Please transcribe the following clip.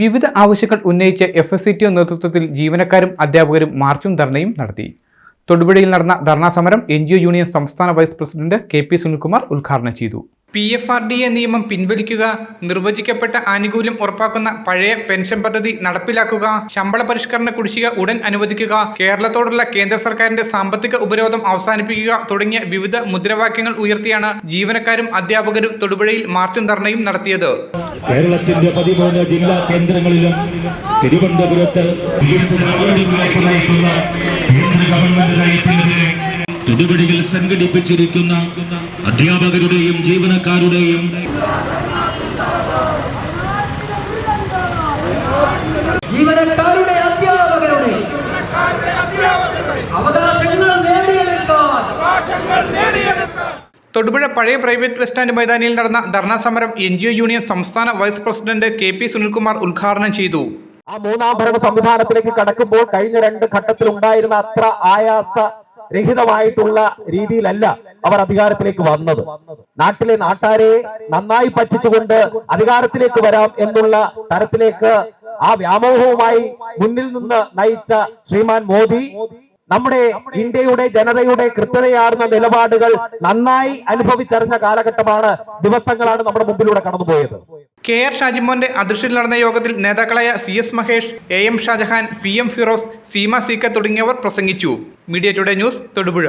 വിവിധ ആവശ്യങ്ങൾ ഉന്നയിച്ച് എഫ് എസ് സി ടി നേതൃത്വത്തിൽ ജീവനക്കാരും അധ്യാപകരും മാർച്ചും ധർണയും നടത്തി. തൊടുപുഴയിൽ നടന്ന ധർണാ സമരം എൻ ജി ഒ യൂണിയൻ സംസ്ഥാന vice president K P Sunilkumar ഉദ്ഘാടനം ചെയ്തു. P F R D A നിയമം പിൻവലിക്കുക നിർവചിക്കപ്പെട്ട ആനുകൂല്യം ഉറപ്പാക്കുന്ന പഴയ പെൻഷൻ പദ്ധതി നടപ്പിലാക്കുക ശമ്പള പരിഷ്കരണ കുടിശ്ശിക ഉടൻ അനുവദിക്കുക കേരളത്തോടുള്ള കേന്ദ്ര സർക്കാരിന്റെ സാമ്പത്തിക ഉപരോധം അവസാനിപ്പിക്കുക തുടങ്ങിയ വിവിധ മുദ്രാവാക്യങ്ങൾ ഉയർത്തിയാണ് ജീവനക്കാരും അധ്യാപകരും തൊടുപുഴയിൽ മാർച്ചും ധർണയും നടത്തിയത്. കേരളത്തിന്റെ പതിമൂന്ന് ജില്ലാ കേന്ദ്രങ്ങളിലും തിരുവനന്തപുരത്ത് തൊടുപുഴയിൽ സംഘടിപ്പിച്ചിരിക്കുന്ന അധ്യാപകരുടെയും ജീവനക്കാരുടെയും ജീവനക്കാരുടെ അധ്യാപകരുടെ അവകാശങ്ങൾ നേടിയെടുക്കാൻ. തൊടുപുഴ പഴയ പ്രൈവറ്റ് ബസ് സ്റ്റാൻഡ് മൈതാനിയിൽ നടന്ന ധർണാ സമരം എൻ ജി ഒ യൂണിയൻ സംസ്ഥാന vice president K P Sunilkumar ഉദ്ഘാടനം ചെയ്തു. ആ മൂന്നാം ഭരണ സംവിധാനത്തിലേക്ക് കടക്കുമ്പോൾ കഴിഞ്ഞ രണ്ട് ഘട്ടത്തിൽ ഉണ്ടായിരുന്ന അത്ര ആയാസ രഹിതമായിട്ടുള്ള രീതിയിലല്ല അവർ അധികാരത്തിലേക്ക് വന്നത്. നാട്ടിലെ നാട്ടാരെ നന്നായി പറ്റിച്ചുകൊണ്ട് അധികാരത്തിലേക്ക് വരാം എന്നുള്ള തരത്തിലേക്ക് ആ വ്യാമോഹവുമായി മുന്നിൽ നിന്ന് നയിച്ച ശ്രീമാൻ മോദി നമ്മുടെ ഇന്ത്യയുടെ ജനതയുടെ കൃത്യതയാർന്ന നിലപാടുകൾ നന്നായി അനുഭവിച്ചറിഞ്ഞ കാലഘട്ടമാണ് ദിവസങ്ങളാണ് നമ്മുടെ മുമ്പിലൂടെ കടന്നുപോയത്. കെ ആർ ഷാജിമോന്റെ അധ്യക്ഷതയിൽ നടന്ന യോഗത്തിൽ നേതാക്കളായ C S Mahesh A M Shajahan P M Firoz Seema സീക്ക തുടങ്ങിയവർ പ്രസംഗിച്ചു. Media today news Thodupuzha.